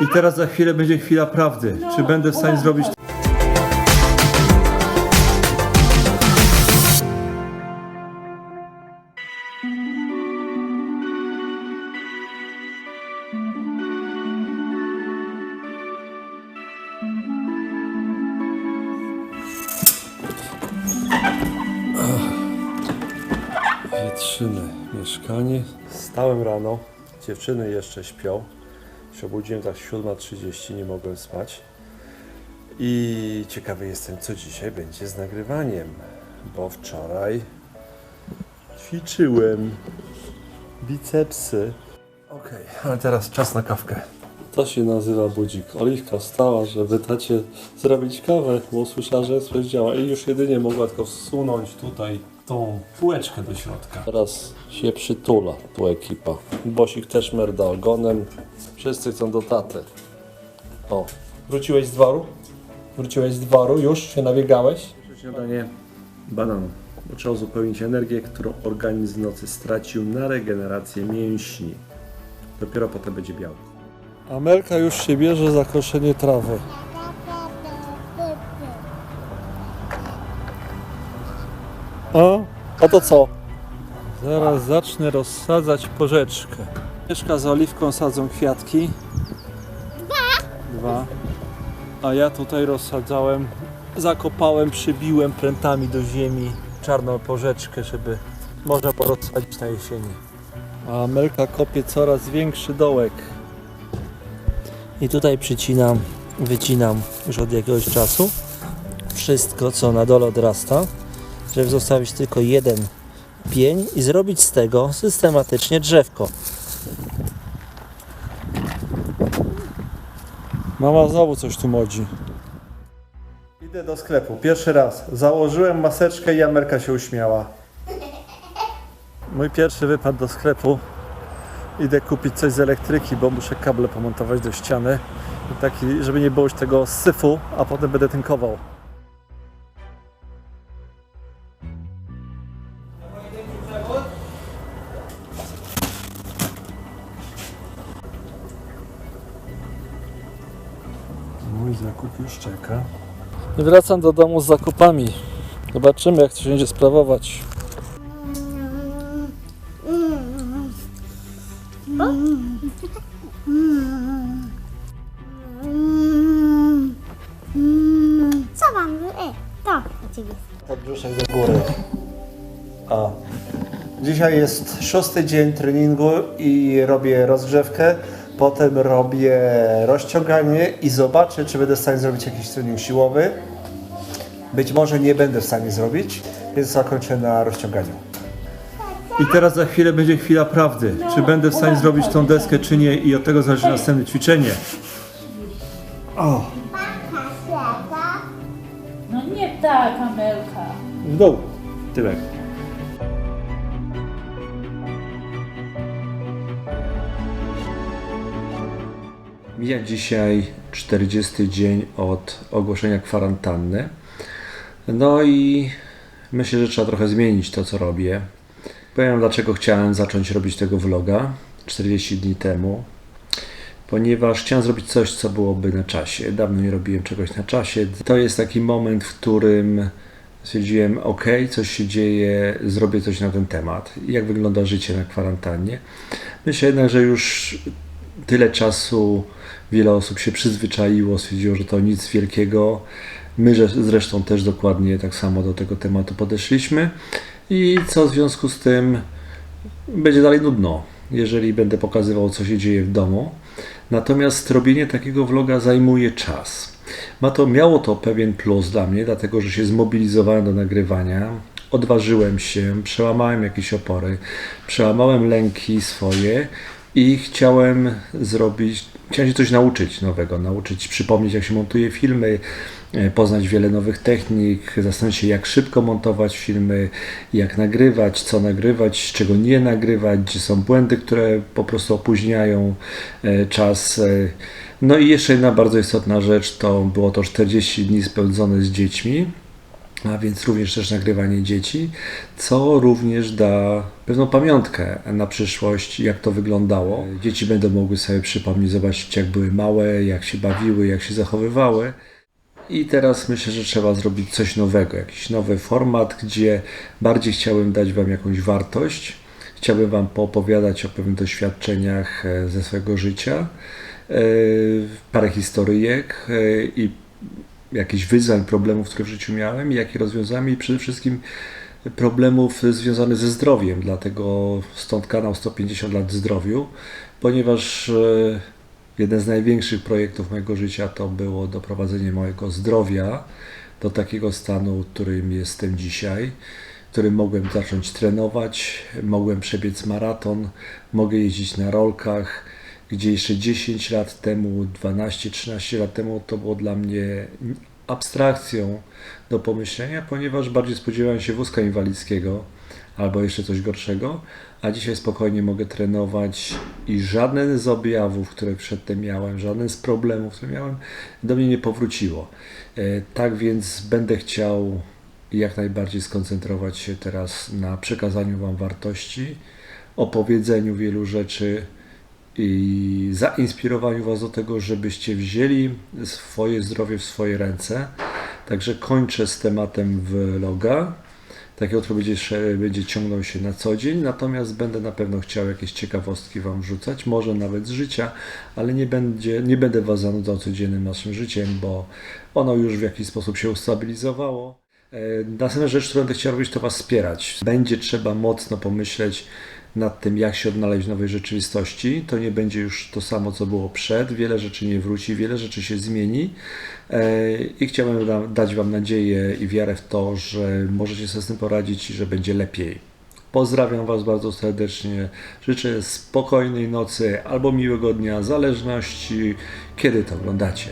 I teraz za chwilę będzie chwila prawdy. Czy będę w stanie zrobić Wietrzymy mieszkanie. Stałem rano, dziewczyny jeszcze śpią. Się obudziłem tak 7.30, nie mogłem spać. I ciekawy jestem, co dzisiaj będzie z nagrywaniem, bo wczoraj ćwiczyłem bicepsy. Okej, ale teraz czas na kawkę. To się nazywa budzik. Oliwka wstała, żeby tacie zrobić kawę, bo usłyszała, że coś działa i już jedynie mogła tylko wsunąć tutaj tą półeczkę do środka. Teraz się przytula tu ekipa. Bosik też merda ogonem. Wszyscy chcą do taty. O, wróciłeś z dworu? Wróciłeś z dworu? Już się nabiegałeś? Śniadanie banan. Bo trzeba uzupełnić energię, którą organizm w nocy stracił na regenerację mięśni. Dopiero potem będzie biały. Amelka już się bierze za koszenie trawy. O, a to co? Zaraz zacznę rozsadzać porzeczkę. Mieszka z Oliwką sadzą kwiatki. Dwa. Dwa. A ja tutaj rozsadzałem, zakopałem, przybiłem prętami do ziemi czarną porzeczkę, żeby można było rozsadzić na jesieni. A Amelka kopie coraz większy dołek. I tutaj przycinam, wycinam już od jakiegoś czasu wszystko, co na dole odrasta, żeby zostawić tylko jeden pień i zrobić z tego systematycznie drzewko. Mama znowu coś tu modzi. Idę do sklepu, pierwszy raz. Założyłem maseczkę i Amerka się uśmiała. Mój pierwszy wypad do sklepu. Idę kupić coś z elektryki, bo muszę kable pomontować do ściany. Taki, żeby nie było już tego syfu, a potem będę tynkował. Mój zakup już czeka. I wracam do domu z zakupami. Zobaczymy, jak to się będzie sprawować. Co mam? E, to dla ciebie. Podbrzuszek do góry. A. Dzisiaj jest szósty dzień treningu i robię rozgrzewkę. Potem robię rozciąganie i zobaczę, czy będę w stanie zrobić jakiś trening siłowy. Być może nie będę w stanie zrobić, więc zakończę na rozciąganiu. I teraz za chwilę będzie chwila prawdy. Czy będę w stanie zrobić tą deskę, czy nie i od tego zależy następne ćwiczenie. O, No nie tak, Amelka. w dół. Tyłek. Mija dzisiaj 40 dzień od ogłoszenia kwarantanny. No i myślę, że trzeba trochę zmienić to, co robię. Powiem, dlaczego chciałem zacząć robić tego vloga 40 dni temu. Ponieważ chciałem zrobić coś, co byłoby na czasie. Dawno nie robiłem czegoś na czasie. To jest taki moment, w którym stwierdziłem, ok, coś się dzieje, zrobię coś na ten temat. Jak wygląda życie na kwarantannie. Myślę jednak, że już tyle czasu wiele osób się przyzwyczaiło, stwierdziło, że to nic wielkiego. My zresztą też dokładnie tak samo do tego tematu podeszliśmy. I co w związku z tym będzie dalej nudno, jeżeli będę pokazywał, co się dzieje w domu. Natomiast robienie takiego vloga zajmuje czas. Ma to, miało to pewien plus dla mnie, dlatego że się zmobilizowałem do nagrywania. Odważyłem się, przełamałem jakieś opory, przełamałem lęki swoje i chciałem zrobić, chciałem się coś nauczyć nowego, nauczyć, przypomnieć jak się montuje filmy, e, poznać wiele nowych technik, zastanowić się jak szybko montować filmy, jak nagrywać, co nagrywać, czego nie nagrywać, gdzie są błędy, które po prostu opóźniają e, czas. e. No i jeszcze jedna bardzo istotna rzecz, to było to 40 dni spędzone z dziećmi. A więc również też nagrywanie dzieci, co również da pewną pamiątkę na przyszłość, jak to wyglądało. Dzieci będą mogły sobie przypomnieć, zobaczyć jak były małe, jak się bawiły, jak się zachowywały. I teraz myślę, że trzeba zrobić coś nowego, jakiś nowy format, gdzie bardziej chciałbym dać Wam jakąś wartość. Chciałbym Wam poopowiadać o pewnych doświadczeniach e, ze swojego życia, e, parę historyjek e, i jakichś wyzwań, problemów, które w życiu miałem i jakie rozwiązałem i przede wszystkim problemów związanych ze zdrowiem. Dlatego stąd kanał 150 lat zdrowiu, ponieważ e, jeden z największych projektów mojego życia to było doprowadzenie mojego zdrowia do takiego stanu, którym jestem dzisiaj, którym mogłem zacząć trenować, mogłem przebiec maraton, mogę jeździć na rolkach, gdzie jeszcze 10 lat temu, 12-13 lat temu to było dla mnie abstrakcją do pomyślenia, ponieważ bardziej spodziewałem się wózka inwalidzkiego albo jeszcze coś gorszego, a dzisiaj spokojnie mogę trenować i żaden z objawów, które przedtem miałem, żaden z problemów, które miałem, do mnie nie powróciło. E, Tak więc będę chciał jak najbardziej skoncentrować się teraz na przekazaniu Wam wartości, opowiedzeniu wielu rzeczy i zainspirowaniu Was do tego, żebyście wzięli swoje zdrowie w swoje ręce. Także kończę z tematem vloga. Takiego, który będzie, będzie ciągnął się na co dzień, natomiast będę na pewno chciał jakieś ciekawostki Wam wrzucać, może nawet z życia, ale nie, będzie, nie będę Was zanudzał codziennym naszym życiem, bo ono już w jakiś sposób się ustabilizowało. E, Następna rzecz, którą będę chciał robić, to Was wspierać. Będzie trzeba mocno pomyśleć nad tym, jak się odnaleźć w nowej rzeczywistości. To nie będzie już to samo, co było przed. Wiele rzeczy nie wróci, wiele rzeczy się zmieni. E, I chciałbym da- dać Wam nadzieję i wiarę w to, że możecie sobie z tym poradzić i że będzie lepiej. Pozdrawiam Was bardzo serdecznie. Życzę spokojnej nocy albo miłego dnia, zależności kiedy to oglądacie.